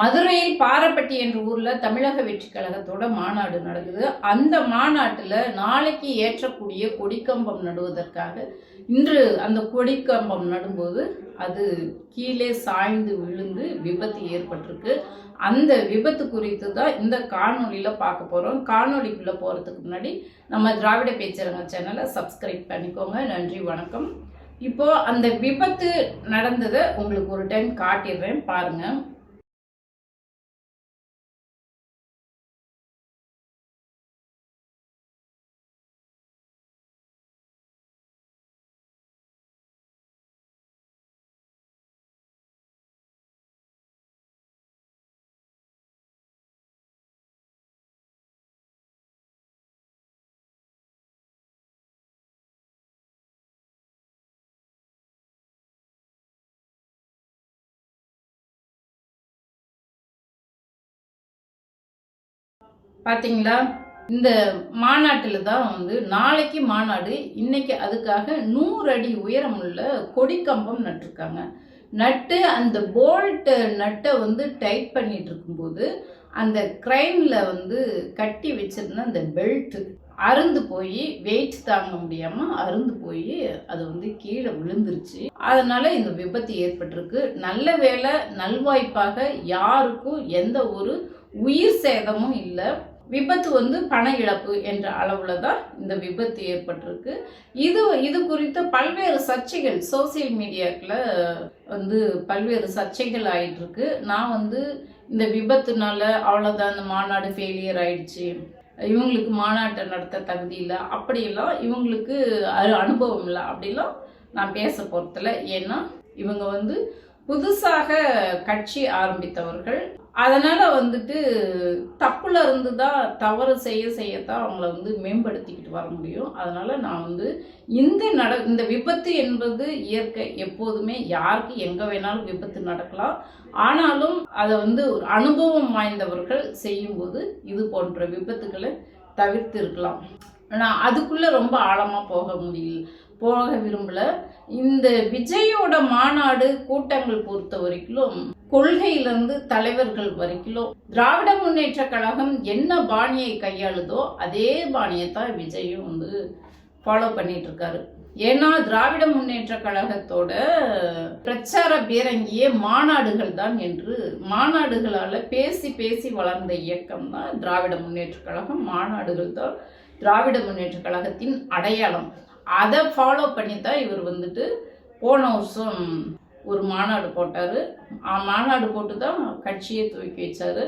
மதுரையில் பாரப்பட்டி என்ற ஊரில் தமிழக வெற்றி கழகத்தோட மாநாடு நடக்குது. அந்த மாநாட்டில் நாளைக்கு ஏற்றக்கூடிய கொடிக்கம்பம் நடுவதற்காக இன்று அந்த கொடிக்கம்பம் நடும்போது அது கீழே சாய்ந்து விழுந்து விபத்து ஏற்பட்டிருக்கு. அந்த விபத்து குறித்து தான் இந்த காணொலியில் பார்க்க போகிறோம் காணொலிக்குள்ளே போகிறதுக்கு முன்னாடி நம்ம திராவிட பேச்சரங்க சேனலை சப்ஸ்கிரைப் பண்ணிக்கோங்க. நன்றி வணக்கம். இப்போது அந்த விபத்து நடந்ததை உங்களுக்கு ஒரு டைம் காட்டிடுறேன். பாருங்கள் பார்த்தீங்களா இந்த மாநாட்டில் தான் வந்து நாளைக்கு மாநாடு இன்னைக்கு அதுக்காக நூறு அடி உயரமுள்ள கொடிக்கம்பம் நட்டிருக்காங்க. நட்டு அந்த போல்ட்டு நட்டை வந்து டைட் பண்ணிட்டு இருக்கும்போது அந்த கிரைனில் வந்து கட்டி வச்சிருந்த அந்த பெல்ட்டு அருந்து போய் வெயிட் தாங்க முடியாமல் அருந்து போய் அது வந்து கீழே விழுந்துருச்சு. அதனால் இந்த விபத்து ஏற்பட்டிருக்கு. நல்ல வேளை நல்வாய்ப்பாக யாருக்கும் எந்த ஒரு உயிர் சேதமும் இல்லை. விபத்து வந்து பண இழப்பு என்ற அளவில் தான் இந்த விபத்து ஏற்பட்டிருக்கு. இது இது குறித்த பல்வேறு சர்ச்சைகள் சோசியல் மீடியாக்கில் வந்து பல்வேறு சர்ச்சைகள் ஆயிட்டுருக்கு. நான் வந்து இந்த விபத்துனால அவ்வளோதான் இந்த மாநாடு ஃபெயிலியர் ஆயிடுச்சு. இவங்களுக்கு மாநாட்டை நடத்த தகுதி இல்லை. அப்படியெல்லாம் இவங்களுக்கு அரு- அனுபவம் இல்லை. அப்படிலாம் நான் பேச போகிறதில்ல ஏன்னா இவங்க வந்து புதுசாக கட்சி ஆரம்பித்தவர்கள். அதனால் வந்துட்டு தப்புல இருந்து தான் தவறு செய்ய செய்யத்தான் அவங்கள வந்து மேம்படுத்திக்கிட்டு வர முடியும். அதனால் நான் வந்து இந்த நட இந்த விபத்து என்பது இயற்கை. எப்போதுமே யாருக்கு எங்கே வேணாலும் விபத்து நடக்கலாம். ஆனாலும் அதை வந்து ஒரு அனுபவம் வாய்ந்தவர்கள் செய்யும்போது இது போன்ற விபத்துக்களை தவிர்த்து இருக்கலாம் நான் அதுக்குள்ளே ரொம்ப ஆழமாக போக முடியல போக விரும்பல. இந்த விஜயோட மாநாடு கூட்டங்கள் பொறுத்த வரைக்கும் கொள்கையிலிருந்து தலைவர்கள் வரைக்கும் திராவிட முன்னேற்ற கழகம் என்ன பாணியை கையாளுதோ அதே பாணியை தான் விஜயும் வந்து ஃபாலோ பண்ணிட்டு இருக்காரு ஏன்னா திராவிட முன்னேற்ற கழகத்தோட பிரச்சார பீரங்கியே மாநாடுகள் தான் என்று மாநாடுகளால் பேசி பேசி வளர்ந்த இயக்கம் தான் திராவிட முன்னேற்ற கழகம். மாநாடுகள் தான் திராவிட முன்னேற்ற கழகத்தின் அடையாளம். அதை ஃபாலோ பண்ணி தான் இவர் வந்துட்டு போன வருஷம் ஒரு மாநாடு போட்டார். மாநாடு போட்டு தான் கட்சியை துவக்கி வச்சார்.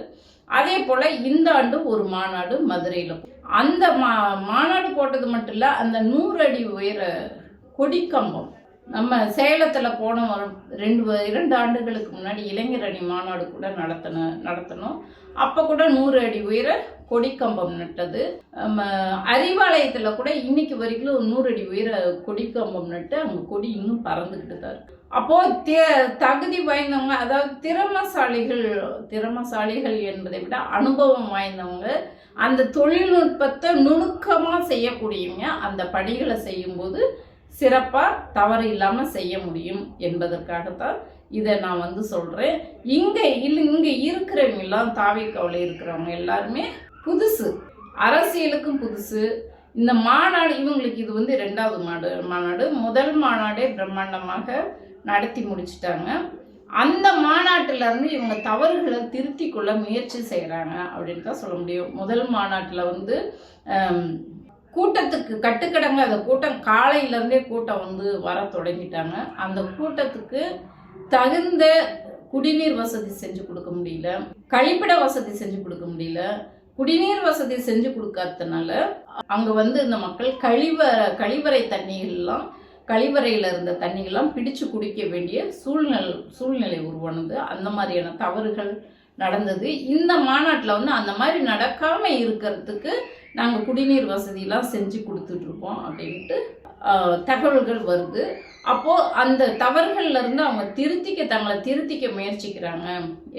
அதே போல் இந்த ஆண்டு ஒரு மாநாடு மதுரையில் அந்த மா மாநாடு போட்டது மட்டும் இல்லை அந்த நூறு அடி உயர கொடிக்கம்பம். நம்ம சேலத்தில் போன ஒரு ரெண்டு இரண்டு ஆண்டுகளுக்கு முன்னாடி இளைஞர் அணி மாநாடு கூட நடத்தின நடத்தணும் அப்போ கூட நூறு அடி உயர கொடிக்கம்பம் நட்டது. நம்ம அறிவாலயத்தில் கூட இன்னைக்கு வரைக்கும் ஒரு நூறு அடி உயர கொடிக்கம்பம் நட்டு அங்கே கொடி இன்னும் பறந்துக்கிட்டு தான் இருக்கு. அப்போ தகுதி வாய்ந்தவங்க அதாவது திறமசாலிகள் திறமசாலிகள் என்பதை விட அனுபவம் வாய்ந்தவங்க அந்த தொழில்நுட்பத்தை நுணுக்கமாக செய்யக்கூடியவங்க அந்த பணிகளை செய்யும்போது சிறப்பாக தவறு இல்லாமல் செய்ய முடியும் என்பதற்காகத்தான் இதை நான் வந்து சொல்கிறேன் இங்கே இல்லை இங்கே இருக்கிறவங்க எல்லாம் தாவிக்காவில் இருக்கிறவங்க எல்லாருமே புதுசு. அரசியலுக்கும் புதுசு. இந்த மாநாடு இவங்களுக்கு இது வந்து ரெண்டாவது மாடு மாநாடு. முதல் மாநாடே பிரம்மாண்டமாக நடத்தி முடிச்சுட்டாங்க. அந்த மாநாட்டிலேருந்து இவங்க தவறுகளை திருத்தி கொள்ள முயற்சி செய்கிறாங்க அப்படின்னு தான் சொல்ல முடியும். முதல் மாநாட்டில் வந்து கூட்டத்துக்கு கட்டுக்கடங்க அந்த கூட்டம் காலையிலேருந்தே கூட்டம் வந்து வர தொடங்கிட்டாங்க. அந்த கூட்டத்துக்கு தகுந்த குடிநீர் வசதி செஞ்சு கொடுக்க முடியல. கழிப்பிட வசதி செஞ்சு கொடுக்க முடியல. குடிநீர் வசதி செஞ்சு கொடுக்காததுனால அங்கே வந்து இந்த மக்கள் கழிவ கழிவறை தண்ணிகள்லாம் கழிவறையில் இருந்த தண்ணிகள்லாம் பிடிச்சு குடிக்க வேண்டிய சூழ்நிலை சூழ்நிலை உருவானது. அந்த மாதிரியான தவறுகள் நடந்தது. இந்த மாநாட்டில் வந்து அந்த மாதிரி நடக்காமல் இருக்கிறதுக்கு நாங்கள் குடிநீர் வசதியெல்லாம் செஞ்சு கொடுத்துட்ருக்கோம் அப்படின்ட்டு தகவல்கள் வருது. அப்போது அந்த தவறுகள்ல இருந்து அவங்க திருத்திக்க தங்களை திருத்திக்க முயற்சிக்கிறாங்க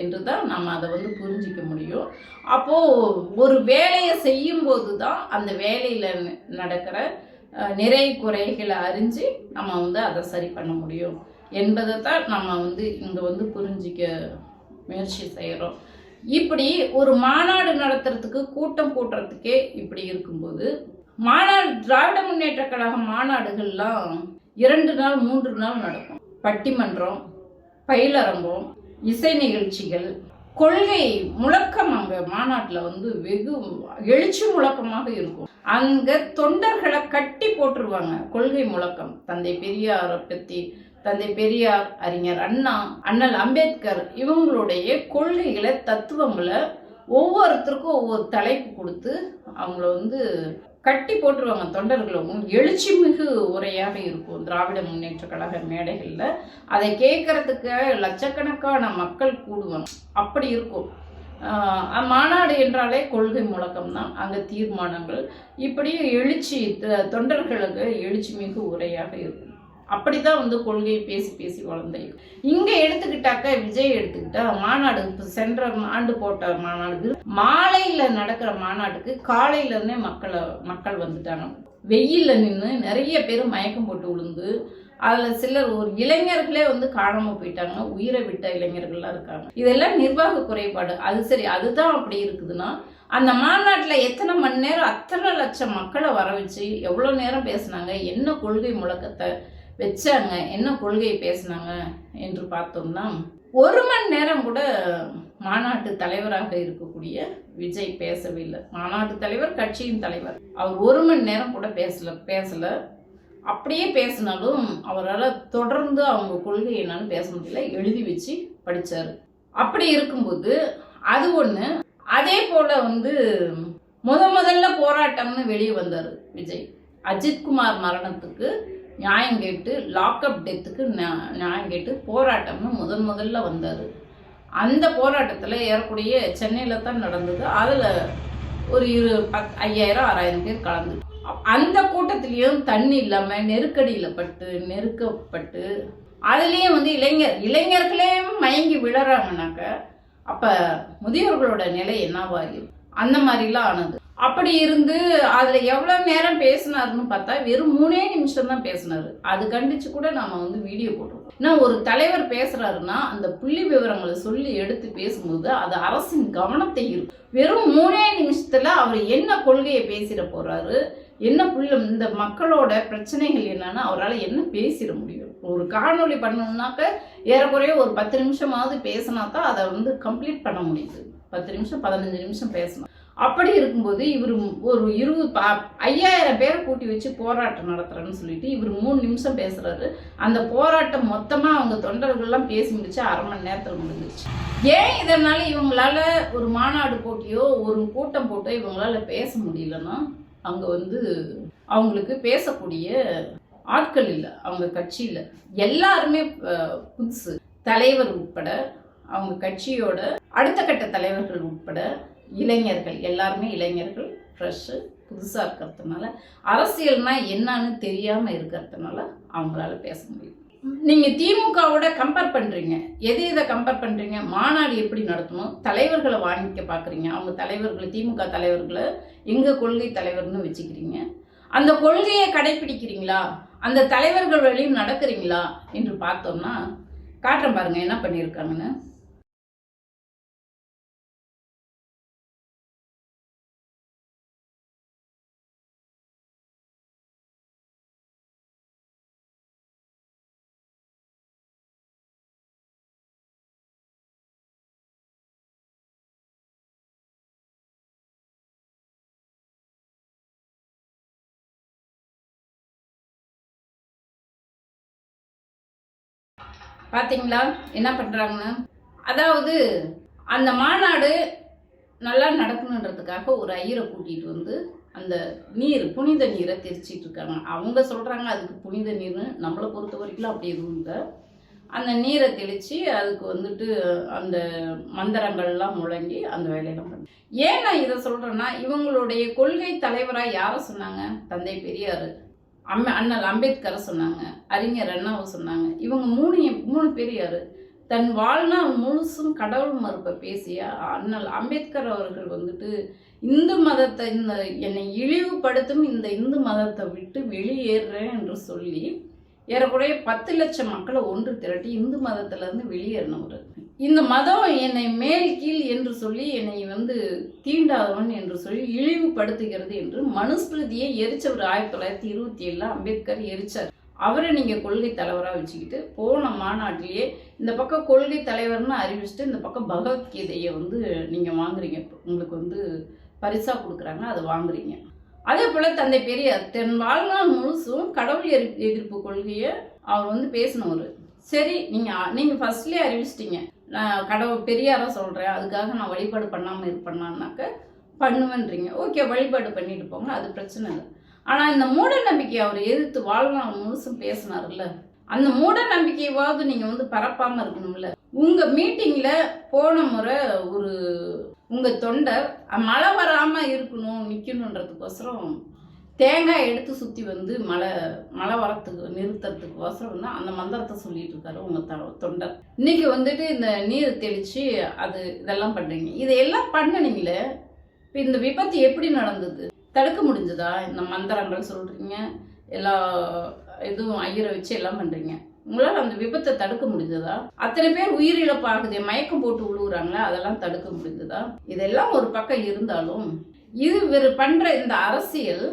என்று தான் நம்ம அதை வந்து புரிஞ்சிக்க முடியும். அப்போது ஒரு வேலையை செய்யும்போது தான் அந்த வேலையில் நடக்கிற நிறை குறைகளை அறிஞ்சு நம்ம வந்து அதை சரி பண்ண முடியும் என்பதை தான் நம்ம வந்து இங்கே வந்து புரிஞ்சிக்க முயற்சி செய்கிறோம் இப்படி ஒரு மாநாடு நடத்துறதுக்கு கூட்டம் கூட்டுறதுக்கே இப்படி இருக்கும்போது மாநாடு திராவிட முன்னேற்ற கழக மாநாடுகள்லாம் இரண்டு நாள் மூன்று நாள் நடக்கும். பட்டிமன்றம் பயிலரங்கம் இசை நிகழ்ச்சிகள் கொள்கை முழக்கம் அங்கே மாநாட்டில் வந்து வெகு எழுச்சி முழக்கமாக இருக்கும். அங்கே தொண்டர்களை கட்டி போட்டுருவாங்க. கொள்கை முழக்கம். தந்தை பெரியாரை பத்தி தந்தை பெரியார் அறிஞர் அண்ணா அண்ணல் அம்பேத்கர் இவங்களுடைய கொள்கைகளை தத்துவங்களை ஒவ்வொருத்தருக்கும் ஒவ்வொரு தலைப்பு கொடுத்து அவங்கள வந்து கட்டி போட்டுருவாங்க தொண்டர்களும் எழுச்சி மிகு உரையாக இருக்கும் திராவிட முன்னேற்ற கழக மேடைகளில். அதை கேட்கறதுக்கு லட்சக்கணக்கான மக்கள் கூடுவாங்க. அப்படி இருக்கும். மாநாடு என்றாலே கொள்கை முழக்கம் தான். அங்கே தீர்மானங்கள். இப்படி எழுச்சி த- தொண்டர்களுக்கு எழுச்சி மிகு உரையாக இருக்கும். அப்படிதான் வந்து கொள்கையை பேசி பேசி வளர்ந்தேன். இங்க எடுத்துக்கிட்டாக்க விஜய் எடுத்துக்கிட்டா மாநாடு சென்ற ஆண்டு போட்ட மாநாடு மாலையில நடக்கிற மாநாட்டுக்கு காலையில இருந்தே மக்களை மக்கள் வந்துட்டாங்க. வெயில்ல நின்று நிறைய பேர் மயக்கம் போட்டு விழுந்து அதுல சிலர் ஒரு இளைஞர்களே வந்து காணாம போயிட்டாங்க உயிரை விட்ட இளைஞர்கள்லாம் இருக்காங்க. இதெல்லாம் நிர்வாக குறைபாடு. அது சரி அதுதான் அப்படி இருக்குதுன்னா அந்த மாநாட்டில் எத்தனை மணி நேரம் அத்தனை லட்சம் மக்களை வர வச்சு எவ்வளோ நேரம் பேசுனாங்க என்ன கொள்கை முழக்கத்தை வச்சாங்க. என்ன கொள்கையை பேசினாங்க என்று பார்த்தோம்னா ஒரு மணி நேரம் கூட மாநாட்டு தலைவராக இருக்கக்கூடிய விஜய் பேசவில்லை. மாநாட்டு தலைவர் கட்சியின் தலைவர். அவர் ஒரு மணி நேரம் கூட பேசல பேசல. அப்படியே பேசினாலும் அவரால் தொடர்ந்து அவங்க கொள்கை என்னன்னு பேச முடியல. எழுதி வச்சு படித்தார் அப்படி இருக்கும்போது அது ஒன்று அதே போல் வந்து முத முதல்ல போராட்டம்னு வெளியே வந்தார் விஜய். அஜித்குமார் மரணத்துக்கு நியாயம் கேட்டு லாக்அப் டெத்துக்கு நியாயம் கேட்டு போராட்டம்னு முதன் முதல்ல வந்தார். அந்த போராட்டத்தில் ஏறக்கூடிய சென்னையில் தான் நடந்தது. அதில் ஒரு இரு பத் ஐயாயிரம் ஆறாயிரம் பேர் கலந்து. அந்த கூட்டத்திலையும் தண்ணி இல்லாமல் நெருக்கடியில் பட்டு நெருக்கப்பட்டு அதுலேயும் வந்து இளைஞர் இளைஞர்களையும் மயங்கி விழறாங்கனாக்க அப்போ முதியோர்களோட நிலை என்னவாகும் அந்த மாதிரிலாம் ஆனது. அப்படி இருந்து அதில் எவ்வளோ நேரம் பேசினாருன்னு பார்த்தா வெறும் மூணே நிமிஷம் தான் பேசினாரு. அது கண்டிச்சு கூட நாம வந்து வீடியோ போட்டிருக்கோம். நான் ஒரு தலைவர் பேசுறாருன்னா அந்த புள்ளி விவரங்களை சொல்லி எடுத்து பேசும்போது அது அரசின் கவனத்தை இருக்கும் வெறும் மூணே நிமிஷத்துல அவர் என்ன கொள்கையை பேசிட போறாரு? என்ன புள்ள இந்த மக்களோட பிரச்சனைகள் என்னன்னு அவரால் என்ன பேசிட முடியும்? ஒரு காணொளி பண்ணணும்னாக்க ஏறக்குறைய ஒரு பத்து நிமிஷமாவது பேசினா தான் அதை வந்து கம்ப்ளீட் பண்ண முடியுது. பத்து நிமிஷம் பதினஞ்சு நிமிஷம் பேசணும் அப்படி இருக்கும்போது இவர் ஒரு இருபது பா ஐயாயிரம் பேரை கூட்டி வச்சு போராட்டம் நடத்துறேன்னு சொல்லிட்டு இவர் மூணு நிமிஷம் பேசுறாரு. அந்த போராட்டம் மொத்தமா அவங்க தொண்டர்கள்லாம் பேசி முடிச்சு அரை மணி நேரத்தில் முடிஞ்சிருச்சு. ஏன் இதனால இவங்களால ஒரு மாநாடு போட்டியோ ஒரு கூட்டம் போட்டோ இவங்களால பேச முடியலன்னா அங்க வந்து அவங்களுக்கு பேசக்கூடிய ஆட்கள் இல்லை அவங்க கட்சியில் எல்லாருமே புதுசு. தலைவர் உட்பட அவங்க கட்சியோட அடுத்த கட்ட தலைவர்கள் உட்பட இளைஞர்கள் எல்லாருமே இளைஞர்கள் ஃப்ரெஷ்ஷு புதுசாக இருக்கிறதுனால அரசியல்னால் என்னன்னு தெரியாமல் இருக்கிறதுனால அவங்களால பேச முடியும். நீங்கள் திமுகவோட கம்பேர் பண்ணுறீங்க எது எதை கம்பேர் பண்ணுறீங்க மாநாடு எப்படி நடத்தணும்? தலைவர்களை வாங்கிக்க பார்க்குறீங்க அவங்க தலைவர்களை திமுக தலைவர்களை எங்கள் கொள்கை தலைவர்னு வச்சுக்கிறீங்க. அந்த கொள்கையை கடைப்பிடிக்கிறீங்களா? அந்த தலைவர்கள் வழியும் நடக்கிறீங்களா? என்று பார்த்தோம்னா காட்டுறேன் பாருங்கள் என்ன பண்ணியிருக்காங்கன்னு. பார்த்தீங்களா என்ன பண்ணுறாங்கன்னு அதாவது அந்த மாநாடு நல்லா நடக்கணுன்றதுக்காக ஒரு ஐயரை கூட்டிகிட்டு வந்து அந்த நீர் புனித நீரை தெரிச்சிட்டு இருக்காங்க. அவங்க சொல்கிறாங்க அதுக்கு புனித நீர்னு. நம்மளை பொறுத்த வரைக்கும் அப்படி எதுவும் இல்லை. அந்த நீரை தெளித்து அதுக்கு வந்துட்டு அந்த மந்திரங்கள்லாம் முழங்கி அந்த வேலையெல்லாம் பண்ணு. ஏன் நான் இதை சொல்கிறேன்னா இவங்களுடைய கொள்கை தலைவராக யாரை சொன்னாங்க? தந்தை பெரியார். அம்ம அண்ணல் அம்பேத்கரை சொன்னாங்க அறிஞர் அண்ணாவை சொன்னாங்க. இவங்க மூணு மூணு பேர் யார்? தன் வாழ்நாள் முழுசும் கடவுள் மறுப்பை பேசிய அண்ணல் அம்பேத்கர் அவர்கள் வந்துட்டு இந்து மதத்தை இந்த என்னை இழிவுபடுத்தும் இந்த இந்து மதத்தை விட்டு வெளியேறுறேன் என்று சொல்லி ஏறக்குறைய பத்து லட்சம் மக்களை ஒன்று திரட்டி இந்து மதத்திலேருந்து வெளியேறினவர். இந்த மதம் என்னை மேல் கீழ் என்று சொல்லி என்னை வந்து தீண்டாதவன் என்று சொல்லி இழிவுபடுத்துகிறது என்று மனுஸ்மிருதியை எரிச்சவர் ஆயிரத்தி தொள்ளாயிரத்தி இருபத்தி ஏழில் அம்பேத்கர் எரிச்சார். அவரை நீங்கள் கொள்கை தலைவராக வச்சுக்கிட்டு போன மாநாட்டிலேயே இந்த பக்கம் கொள்கை தலைவர்னு அறிவிச்சுட்டு இந்த பக்கம் பகவத்கீதையை வந்து நீங்கள் வாங்குறீங்க. உங்களுக்கு வந்து பரிசாக கொடுக்குறாங்க அதை வாங்குறீங்க. அதே போல் தந்தை பெரியார் தன் வாழ்நாள் முழுசும் கடவுள் எதிர்ப்பு கொள்கையை அவர் வந்து பேசினவர். சரி நீங்கள் நீங்கள் ஃபஸ்ட்லேயே அறிவிச்சிட்டிங்க. நான் கடவுள் பெரியாராக சொல்கிறேன் அதுக்காக நான் வழிபாடு பண்ணாமல் இருப்பேன்னாக்க பண்ணுவேன்றீங்க. ஓகே வழிபாடு பண்ணிட்டு போங்க. அது பிரச்சனை இல்லை. ஆனால் இந்த மூட நம்பிக்கையை அவர் எதிர்த்து வாழ்நாள் முழுசும் பேசினார்ல அந்த மூட நம்பிக்கையாவது நீங்கள் வந்து பரப்பாமல் இருக்கணும்ல? உங்கள் மீட்டிங்கில் போன முறை ஒரு உங்கள் தொண்டர் மழை வராமல் இருக்கணும் நிற்கணுன்றதுக்கோசரம் தேங்காய் எடுத்து சுற்றி வந்து மழை மழை வரத்துக்கு நிறுத்துறதுக்கு ஒசரம் வந்து அந்த மந்திரத்தை சொல்லிட்டு இருக்காரு உங்கள் த தொண்டர். இன்னைக்கு வந்துட்டு இந்த நீர் தெளித்து அது இதெல்லாம் பண்ணுறீங்க இதையெல்லாம் பண்ணனீங்களே இப்போ இந்த விபத்து எப்படி நடந்தது? தடுக்க முடிஞ்சதா? இந்த மந்திரங்கள் சொல்கிறீங்க எல்லா இதுவும் ஐயரை வச்சு எல்லாம் பண்ணுறீங்க உங்களால் அந்த விபத்தை தடுக்க முடிஞ்சதா? அத்தனை பேர் உயிரிழப்பாகுது மயக்கம் போட்டு விழுகுறாங்களே அதெல்லாம் தடுக்க முடிஞ்சதா? இதெல்லாம் ஒரு பக்கம் இருந்தாலும் இது இவர் பண்ணுற இந்த அரசியல்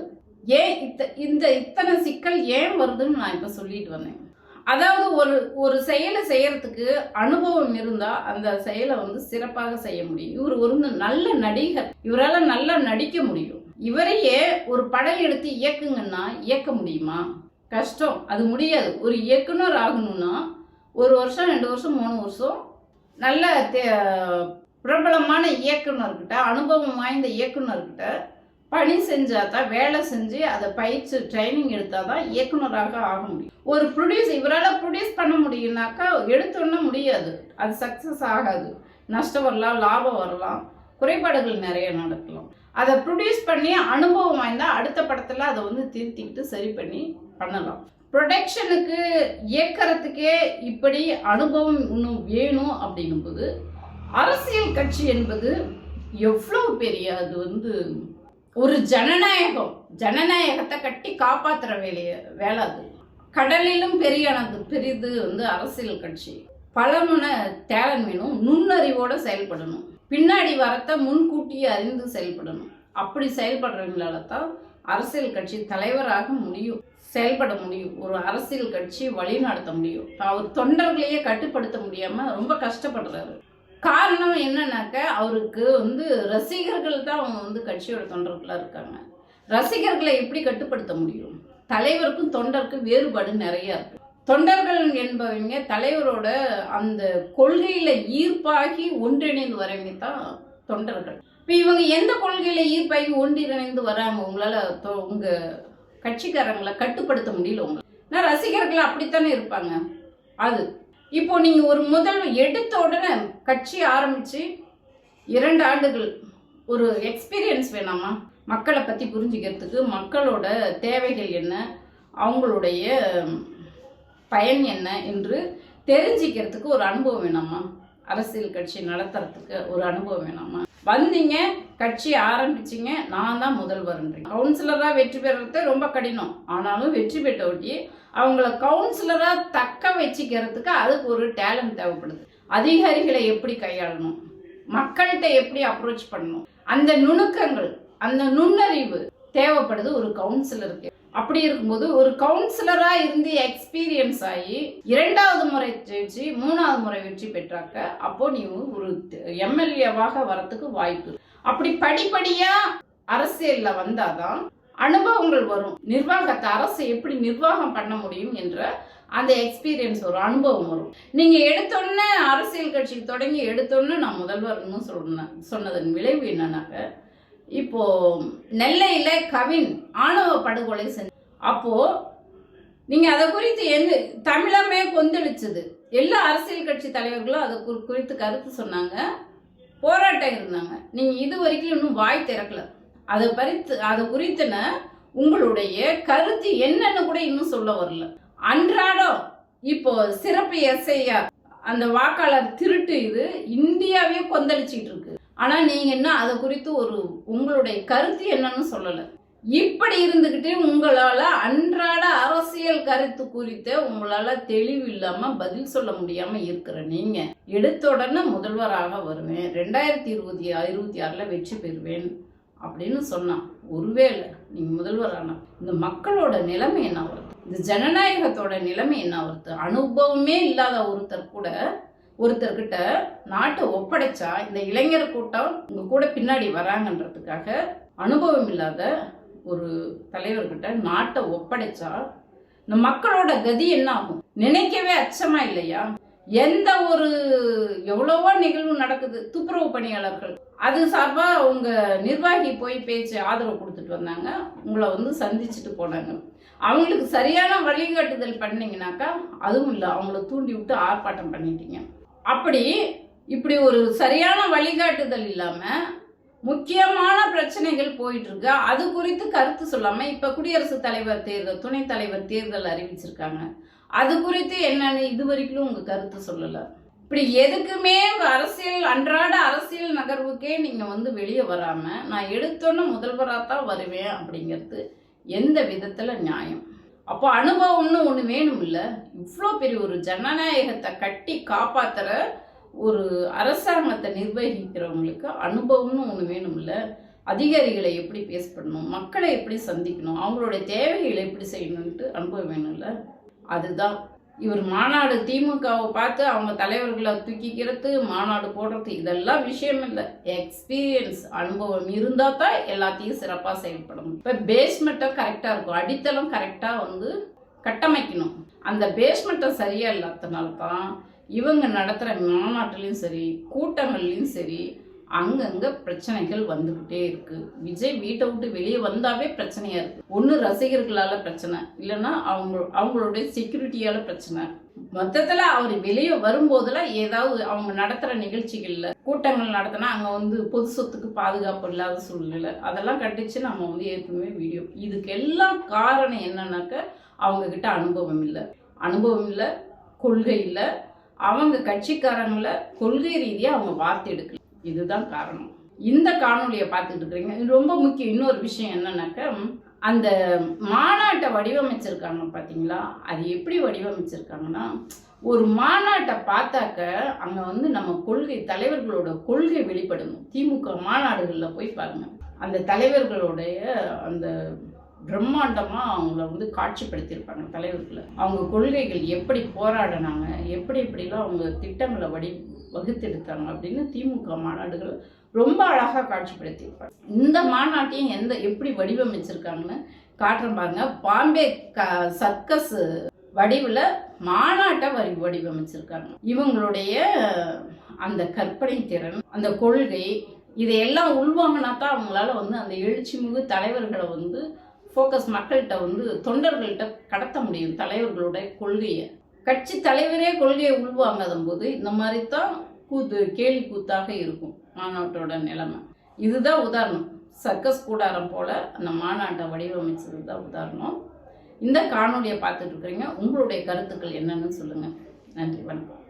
ஏன் இத்த இந்த இத்தனை சிக்கல் ஏன் வருதுன்னு நான் இப்போ சொல்லிட்டு வந்தேன். அதாவது ஒரு ஒரு செயலை செய்யறதுக்கு அனுபவம் இருந்தால் அந்த செயலை வந்து சிறப்பாக செய்ய முடியும். இவர் ஒரு நல்ல நடிகர். இவரால் நல்லா நடிக்க முடியும். இவரையே ஒரு படம் எடுத்து இயக்குங்கன்னா இயக்க முடியுமா? கஷ்டம். அது முடியாது. ஒரு இயக்குனர் ஆகணும்னா ஒரு வருஷம் ரெண்டு வருஷம் மூணு வருஷம் நல்ல தே- பிரபலமான இயக்குனர்கிட்ட அனுபவம் வாய்ந்த இயக்குனர்கிட்ட பணி செஞ்சால் தான் வேலை செஞ்சு அதை பயிற்சி ட்ரைனிங் எடுத்தால் தான் இயக்குனராக ஆக முடியும். ஒரு ப்ரொடியூஸ் இவரால் ப்ரொடியூஸ் பண்ண முடியும்னாக்கா எடுத்தோன்னே முடியாது. அது சக்ஸஸ் ஆகாது. நஷ்டம் வரலாம் லாபம் வரலாம். குறைபாடுகள் நிறைய நடக்கலாம். அதை ப்ரொடியூஸ் பண்ணி அனுபவம் வாய்ந்தா அடுத்த படத்தில் அதை வந்து திருத்திக்கிட்டு சரி பண்ணி பண்ணலாம். ப்ரொடக்ஷனுக்கு இயக்கிறதுக்கே இப்படி அனுபவம் இன்னும் வேணும் அப்படிங்கும்போது அரசியல் கட்சி என்பது எவ்வளோ பெரிய அது வந்து ஒரு ஜனநாயகம் ஜனநாயகத்தை கட்டி காப்பாற்றுற வேலையை வேலை அது. கடலிலும் பெரியானது பெரிது வந்து அரசியல் கட்சி. பலமுன தேலன் வேணும் நுண்ணறிவோட செயல்படணும். பின்னாடி வரத்தை முன்கூட்டியே அறிந்து செயல்படணும். அப்படி செயல்படுறவங்களால தான் அரசியல் கட்சி தலைவராக முடியும் செயல்பட முடியும். ஒரு அரசியல் கட்சி வழி நடத்த முடியும். அவர் தொண்டர்களையே கட்டுப்படுத்த முடியாமல் ரொம்ப கஷ்டப்படுறாரு. காரணம் என்னன்னாக்க அவருக்கு வந்து ரசிகர்கள் தான் அவங்க வந்து கட்சியோட தொண்டர்களாக இருக்காங்க. ரசிகர்களை எப்படி கட்டுப்படுத்த முடியும்? தலைவருக்கும் தொண்டருக்கும் வேறுபாடு நிறைய இருக்கு. தொண்டர்கள் என்பவங்க தலைவரோட அந்த கொள்கையில ஈர்ப்பாகி ஒன்றிணைந்து வரவங்க தான் தொண்டர்கள். இப்போ இவங்க எந்த கொள்கையில ஈர்ப்பாகி ஒன்றிணைந்து வராங்க? உங்களால தொ- உங்க கட்சிக்காரங்களை கட்டுப்படுத்த முடியல உங்களை நான் ரசிகர்கள் அப்படித்தானே இருப்பாங்க. அது இப்போ நீங்க ஒரு முதல் எடுத்த உடனே கட்சி ஆரம்பிச்சு இரண்டு ஆண்டுகள் ஒரு எக்ஸ்பீரியன்ஸ் வேணாமா? மக்களை பற்றி புரிஞ்சுக்கிறதுக்கு மக்களோட தேவைகள் என்ன? அவங்களுடைய பயன் என்ன என்று தெரிஞ்சுக்கிறதுக்கு ஒரு அனுபவம் வேணாமா? அரசியல் கட்சி நடத்துறதுக்கு ஒரு அனுபவம் வேணாமா? வந்தீங்க கட்சி ஆரம்பிச்சிங்க. நான் தான் முதல்வர்ன்றீங்க கவுன்சிலராக வெற்றி பெறுறது ரொம்ப கடினம். ஆனாலும் வெற்றி பெற்ற ஒட்டி அவங்கள கவுன்சிலராக தக்க வச்சுக்கிறதுக்கு அதுக்கு ஒரு டேலண்ட் தேவைப்படுது. அதிகாரிகளை எப்படி கையாளணும்? மக்கள்கிட்ட எப்படி அப்ரோச் பண்ணணும்? அந்த நுணுக்கங்கள் அந்த நுண்ணறிவு தேவைப்படுது ஒரு கவுன்சிலருக்கு. அப்படி இருக்கும்போது ஒரு கவுன்சிலராக இருந்து எக்ஸ்பீரியன்ஸ் ஆகி இரண்டாவது முறை ஜெயிச்சு மூணாவது முறை வெற்றி பெற்றாக்க அப்போ நீ ஒரு எம்எல்ஏவாக வரத்துக்கு வாய்ப்பு அப்படி படிப்படியா அரசியல்ல வந்தாதான் அனுபவங்கள் வரும். நிர்வாகத்தை அரசு எப்படி நிர்வாகம் பண்ண முடியும் என்ற அந்த எக்ஸ்பீரியன்ஸ் ஒரு அனுபவம் வரும். நீங்க எடுத்தோன்னே அரசியல் கட்சி தொடங்கி எடுத்தோன்னே நான் முதல்வர்னு சொன்ன சொன்னதன் விளைவு என்னன்னாக்க இப்போ நெல்லையில கவின் ஆணவ படுகொலை செஞ்சு அப்போ நீங்க அதை குறித்து எங்க தமிழமே கொந்தளிச்சது. எல்லா அரசியல் கட்சி தலைவர்களும் அதை குறி- குறித்து கருத்து சொன்னாங்க. போராட்டம் இருந்தாங்க. நீங்கள் இது வரைக்கும் இன்னும் வாய் திறக்கல. அதை பறித்து அதை குறித்தன உங்களுடைய கருத்து என்னன்னு கூட இன்னும் சொல்ல வரல. அன்றாடம் இப்போ சிறப்பு எஸ்ஐயா அந்த வாக்காளர் திருட்டு இது இந்தியாவே கொந்தளிச்சிட்டு இருக்கு. ஆனா நீங்க என்ன அதை குறித்து ஒரு உங்களுடைய கருத்து என்னன்னு சொல்லலை. இப்படி இருந்துக்கிட்டே உங்களால அன்றாட அரசியல் கருத்து குறித்த உங்களால தெளிவு இல்லாமல் பதில் சொல்ல முடியாம இருக்கிற நீங்க எடுத்த உடனே முதல்வராக வருவேன். ரெண்டாயிரத்தி இருபத்தி இருபத்தி ஆறுல வெற்றி பெறுவேன் அப்படின்னு சொன்னான். ஒருவேளை நீங்க முதல்வரான இந்த மக்களோட நிலைமை என்ன வருது இந்த ஜனநாயகத்தோட நிலைமை என்ன வருது அனுபவமே இல்லாத ஒருத்தர் கூட ஒருத்தர்கிட்ட நாட்டை ஒப்படைச்சா இந்த இளைஞர் கூட்டம் உங்க கூட பின்னாடி வராங்கன்றதுக்காக அனுபவம் இல்லாத ஒரு தலைவர்கிட்ட நாட்டை ஒப்படைச்சா இந்த மக்களோட கதி என்ன ஆகும் நினைக்கவே அச்சமா இல்லையா? எந்த ஒரு எவ்வளவோ நிகழ்வு நடக்குது துப்புரவு பணியாளர்கள். அது சார்பா உங்க நிர்வாகி போய் பேச்சு ஆதரவு கொடுத்துட்டு வந்தாங்க. உங்களை வந்து சந்திச்சுட்டு போனாங்க. அவங்களுக்கு சரியான வழிகாட்டுதல் பண்ணீங்கனாக்கா அதுவும் இல்லை அவங்கள தூண்டி விட்டு ஆர்ப்பாட்டம் பண்ணிட்டீங்க. அப்படி இப்படி ஒரு சரியான வழிகாட்டுதல் இல்லாமல் முக்கியமான பிரச்சனைகள் போயிட்டு இருக்கு அது குறித்து கருத்து சொல்லாம இப்ப குடியரசுத் தலைவர் தேர்தல் துணைத் தலைவர் தேர்தல் அறிவிச்சிருக்காங்க. அது குறித்து என்னன்னு இது வரைக்கும் உங்க கருத்து சொல்லல. இப்படி எதுக்குமே அரசியல் அன்றாட அரசியல் நகர்வுக்கே நீங்க வந்து வெளியே வராம நான் எடுத்தோன்னு முதல்வராக தான் வருவேன் அப்படிங்கிறது எந்த விதத்துல நியாயம்? அப்போ அனுபவம்னு ஒன்று வேணும் இல்லை இவ்வளோ பெரிய ஒரு ஜனநாயகத்தை கட்டி காப்பாத்துற ஒரு அரசாங்கத்தை நிர்வகிக்கிறவங்களுக்கு அனுபவம்னு ஒன்று வேணும்ல. அதிகாரிகளை எப்படி பேஸ் பண்ணணும்? மக்களை எப்படி சந்திக்கணும்? அவங்களுடைய தேவைகளை எப்படி செய்யணும்ட்டு அனுபவம் வேணும்ல. அதுதான். இவர் மாநாடு திமுகவை பார்த்து அவங்க தலைவர்களை தூக்கிக்கிறது மாநாடு போடுறது இதெல்லாம் விஷயம் இல்லை. எக்ஸ்பீரியன்ஸ் அனுபவம் இருந்தால் தான் எல்லாத்தையும் சிறப்பாக செயல்படணும். இப்போ பேஸ்மெண்ட்டும் கரெக்டாக இருக்கும். அடித்தளம் கரெக்டாக வந்து கட்டமைக்கணும். அந்த பேஸ்மெண்ட்டை சரியாக இல்லாதனால தான் இவங்க நடத்துகிற மாநாட்டிலையும் சரி கூட்டங்கள்லையும் சரி அங்கங்கே பிரச்சனைகள் வந்துக்கிட்டே இருக்குது விஜய் வீட்டை விட்டு வெளியே வந்தாவே பிரச்சனையாக இருக்குது ஒன்று ரசிகர்களால் பிரச்சனை இல்லைன்னா அவங்க அவங்களுடைய செக்யூரிட்டியால் பிரச்சனை. மொத்தத்தில் அவர் வெளியே வரும்போதெல்லாம் ஏதாவது அவங்க நடத்துகிற நிகழ்ச்சிகளில் கூட்டங்கள் நடத்தினா அங்கே வந்து பொது சொத்துக்கு பாதுகாப்பு இல்லாத சூழ்நிலை அதெல்லாம் கட்டிச்சு நம்ம வந்து ஏற்கனவே வீடியோ. இதுக்கெல்லாம் காரணம் என்னன்னாக்க அவங்கக்கிட்ட அனுபவம் இல்லை. அனுபவம் இல்லை கொள்கை இல்லை அவங்க கட்சிக்காரங்களை கொள்கை ரீதியாக அவங்க வார்த்தை எடுக்கல. இதுதான் காரணம். இந்த காணொலியை பார்த்துட்டு இருக்கிறீங்க. இது ரொம்ப முக்கியம். இன்னொரு விஷயம் என்னன்னாக்கா அந்த மாநாட்டை வடிவமைச்சிருக்காங்க பார்த்தீங்களா அது எப்படி வடிவமைச்சிருக்காங்கன்னா ஒரு மாநாட்டை பார்த்தாக்க அங்கே வந்து நம்ம கொள்கை தலைவர்களோட கொள்கை வெளிப்படணும் திமுக மாநாடுகளில் போய் பாருங்க. அந்த தலைவர்களுடைய அந்த பிரம்மாண்டமாக அவங்கள வந்து காட்சிப்படுத்தியிருப்பாங்க தலைவர்களை. அவங்க கொள்கைகள் எப்படி போராடினாங்க எப்படி எப்படிலாம் அவங்க திட்டங்களை வடி வகுத்தெடுத்தாங்க அப்படின்னு திமுக மாநாடுகள் ரொம்ப அழகாக காட்சிப்படுத்தியிருப்பாங்க. இந்த மாநாட்டையும் எந்த எப்படி வடிவமைச்சிருக்காங்கன்னு காட்டுறேன் பாருங்க. பாம்பே க சர்க்கஸ் வடிவில் மாநாட்டை வடி வடிவமைச்சிருக்காங்க. இவங்களுடைய அந்த கற்பனை திறன் அந்த கொள்கை இதையெல்லாம் உள்வாங்கினா தான் அவங்களால வந்து அந்த எழுச்சி மிகு தலைவர்களை வந்து ஃபோக்கஸ் மக்கள்கிட்ட வந்து தொண்டர்கள்ட்ட கடத்த முடியும் தலைவர்களுடைய கொள்கையை. கட்சி தலைவரே கொள்கையை உள்வாங்காத போது இந்த மாதிரி தான் கூத்து கேலி கூத்தாக இருக்கும் மாநாட்டோட நிலைமை. இதுதான் உதாரணம். சர்க்கஸ் கூடாரம் போல் அந்த மாநாட்டை வடிவமைச்சது தான் உதாரணம். இந்த காணொலியை பார்த்துட்டு இருக்கிறீங்க. உங்களுடைய கருத்துக்கள் என்னன்னு சொல்லுங்கள் நன்றி வணக்கம்.